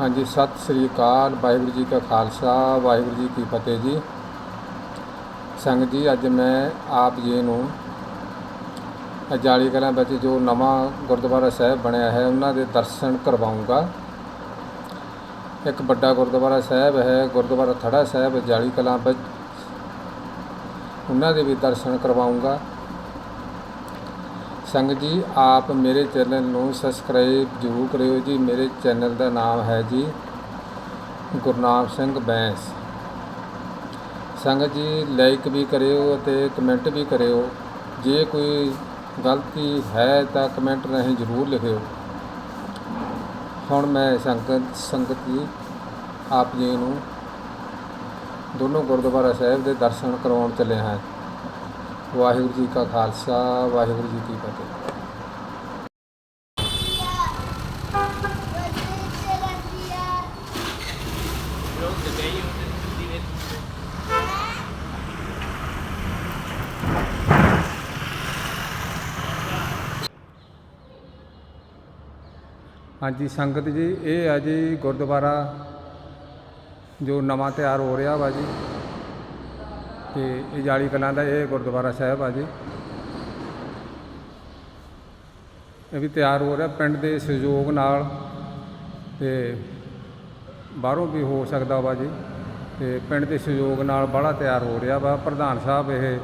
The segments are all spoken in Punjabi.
ਹਾਂਜੀ, ਸਤਿ ਸ੍ਰੀ ਅਕਾਲ, ਵਾਹਿਗੁਰੂ ਜੀ ਕਾ ਖਾਲਸਾ, ਵਾਹਿਗੁਰੂ ਜੀ ਕੀ ਫਤਿਹ ਜੀ। ਸੰਗਤ ਜੀ, ਅੱਜ ਮੈਂ ਆਪ ਜੀ ਨੂੰ ਅਜਾਲੀ ਕਲਾਂ ਵਿੱਚ ਜੋ ਨਵਾਂ ਗੁਰਦੁਆਰਾ ਸਾਹਿਬ ਬਣਿਆ ਹੈ, ਉਹਨਾਂ ਦੇ ਦਰਸ਼ਨ ਕਰਵਾਉਂਗਾ। ਇੱਕ ਵੱਡਾ ਗੁਰਦੁਆਰਾ ਸਾਹਿਬ ਹੈ, ਗੁਰਦੁਆਰਾ ਥੜਾ ਸਾਹਿਬ, ਅਜਾਲੀ ਕਲਾਂ ਵਿੱਚ। ਉਹਨਾਂ ਦੇ ਵੀ ਦਰਸ਼ਨ ਕਰਵਾਉਂਗਾ। ਸੰਗਤ ਜੀ, ਆਪ ਮੇਰੇ ਚੈਨਲ ਨੂੰ ਸਬਸਕ੍ਰਾਈਬ ਜ਼ਰੂਰ ਕਰਿਓ ਜੀ। ਮੇਰੇ ਚੈਨਲ ਦਾ ਨਾਮ ਹੈ ਜੀ ਗੁਰਨਾਮ ਸਿੰਘ ਬੈਂਸ। ਸੰਗਤ ਜੀ ਲਾਈਕ ਵੀ ਕਰਿਓ ਅਤੇ ਕਮੈਂਟ ਵੀ ਕਰਿਓ। ਜੇ ਕੋਈ ਗਲਤੀ ਹੈ ਤਾਂ ਕਮੈਂਟ ਰਾਹੀਂ ਜ਼ਰੂਰ ਲਿਖਿਓ। ਹੁਣ ਮੈਂ ਸੰਗਤ ਸੰਗਤ ਜੀ, ਆਪ ਜੀ ਨੂੰ ਦੋਨੋਂ ਗੁਰਦੁਆਰਾ ਸਾਹਿਬ ਦੇ ਦਰਸ਼ਨ ਕਰਵਾਉਣ ਚੱਲੇ ਹਾਂ। ਵਾਹਿਗੁਰੂ ਜੀ ਕਾ ਖਾਲਸਾ, ਵਾਹਿਗੁਰੂ ਜੀ ਕੀ ਫਤਿਹ। ਹਾਂਜੀ, ਸੰਗਤ ਜੀ, ਇਹ ਹੈ ਜੀ ਗੁਰਦੁਆਰਾ ਜੋ ਨਵਾਂ ਤਿਆਰ ਹੋ ਰਿਹਾ ਵਾ ਜੀ। ਤੇ ਇਹ ਜਾਲੀ ਕਲਾਂ ਦਾ ਇਹ ਗੁਰਦੁਆਰਾ ਸਾਹਿਬ ਆ ਜੀ। ਇਹ ਵੀ ਤਿਆਰ ਹੋ ਰਿਹਾ, ਪਿੰਡ ਦੇ ਸਹਿਯੋਗ ਨਾਲ ਤੇ ਬਾਹਰੋਂ ਵੀ ਹੋ ਸਕਦਾ ਵਾ ਜੀ। ਤੇ ਪਿੰਡ ਦੇ ਸਹਿਯੋਗ ਨਾਲ ਬੜਾ ਤਿਆਰ ਹੋ ਰਿਹਾ ਵਾ। ਪ੍ਰਧਾਨ ਸਾਹਿਬ ਇਹ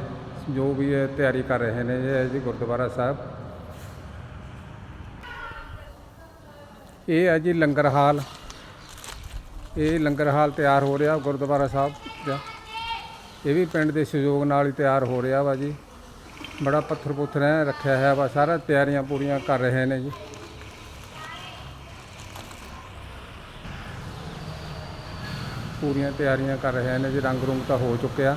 ਜੋ ਵੀ ਇਹ ਤਿਆਰੀ ਕਰ ਰਹੇ ਨੇ, ਇਹ ਹੈ ਜੀ ਗੁਰਦੁਆਰਾ ਸਾਹਿਬ। ਇਹ ਹੈ ਜੀ ਲੰਗਰ ਹਾਲ। ਇਹ ਲੰਗਰ ਹਾਲ ਤਿਆਰ ਹੋ ਰਿਹਾ ਗੁਰਦੁਆਰਾ ਸਾਹਿਬ। ਇਹ ਵੀ ਪਿੰਡ ਦੇ ਸਹਿਯੋਗ ਨਾਲ ਹੀ ਤਿਆਰ ਹੋ ਰਿਹਾ ਵਾ ਜੀ। ਬੜਾ ਪੱਥਰ ਪੁੱਥਰ ਐ ਰੱਖਿਆ ਹੈ ਵਾ, ਸਾਰਾ ਤਿਆਰੀਆਂ ਪੂਰੀਆਂ ਕਰ ਰਹੇ ਨੇ ਜੀ। ਪੂਰੀਆਂ ਤਿਆਰੀਆਂ ਕਰ ਰਹੇ ਨੇ ਜੀ, ਰੰਗ ਰੁੰਗ ਤਾਂ ਹੋ ਚੁੱਕਿਆ।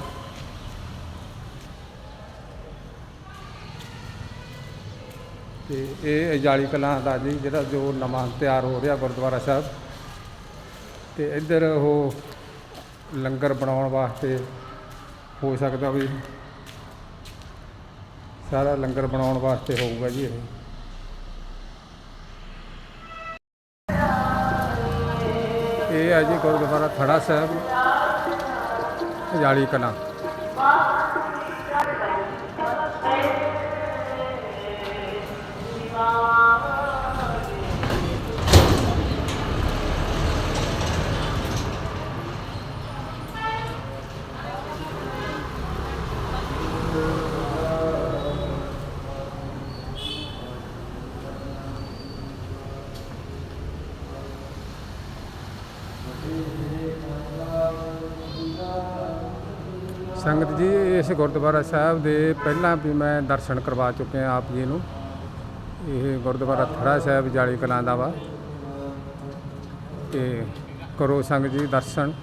ਤੇ ਇਹ ਅਜਾਲੀ ਕਲਾਂ ਦਾ ਜੀ, ਜਿਹੜਾ ਜੋ ਨਵਾਂ ਤਿਆਰ ਹੋ ਰਿਹਾ ਗੁਰਦੁਆਰਾ ਸਾਹਿਬ। ਤੇ ਇੱਧਰ ਉਹ ਲੰਗਰ ਬਣਾਉਣ ਵਾਸਤੇ ਹੋ ਸਕਦਾ ਵੀ ਸਾਰਾ ਲੰਗਰ ਬਣਾਉਣ ਵਾਸਤੇ ਹੋਊਗਾ ਜੀ ਇਹ। ਇਹ ਹੈ ਜੀ ਗੁਰਦੁਆਰਾ ਥੜਾ ਸਾਹਿਬ ਅਜਾਲੀ ਕਲਾਂ। ਸੰਗਤ ਜੀ, ਇਸ ਗੁਰਦੁਆਰਾ ਸਾਹਿਬ ਦੇ ਪਹਿਲਾਂ ਵੀ ਮੈਂ ਦਰਸ਼ਨ ਕਰਵਾ ਚੁੱਕਿਆ ਆਪ ਜੀ ਨੂੰ। ਇਹ ਗੁਰਦੁਆਰਾ ਥੜਾ ਸਾਹਿਬ ਜਾਲੀ ਕਲਾਂ ਦਾ ਵਾ। ਤੇ ਕਰੋ ਸੰਗਤ ਜੀ ਦਰਸ਼ਨ।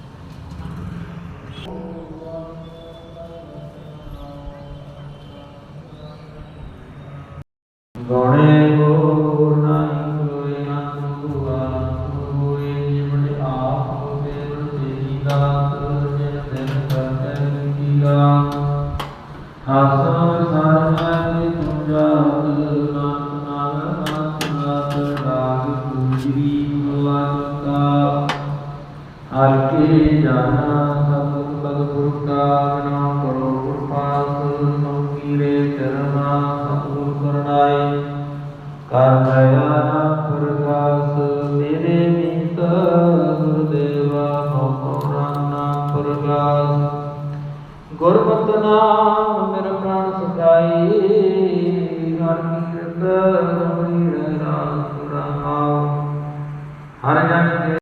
ਹਸ ਸਰਮੈ ਤੁਮ ਜਾਤ ਨਾਮ ਨਾਮ ਨਾਮ ਰਾਗ ਤੁਜਰੀ ਗੁਰਵਾਤਾ ਹਰ ਕੇ ਜਾਣਾ ਸਭ ਬਲ ਗੁਰ ਕਾ ਨਾਮ ਕਰੋ ਗੁਰ ਪਾਸ ਸੰਕੀਰੇ ਚਰਨਾ ਸਤਿਗੁਰ ਕਰਨਾਏ ਕਰ ਦਇਆ ਪ੍ਰਗਾਸ ਮੇਰੇ ਮੀਤ ਗੁਰਦੇਵਾ ਹੁਕਮ ਰਾਨਾ ਪ੍ਰਗਾਸ ਗੁਰਮਤਿ ਨਾਮ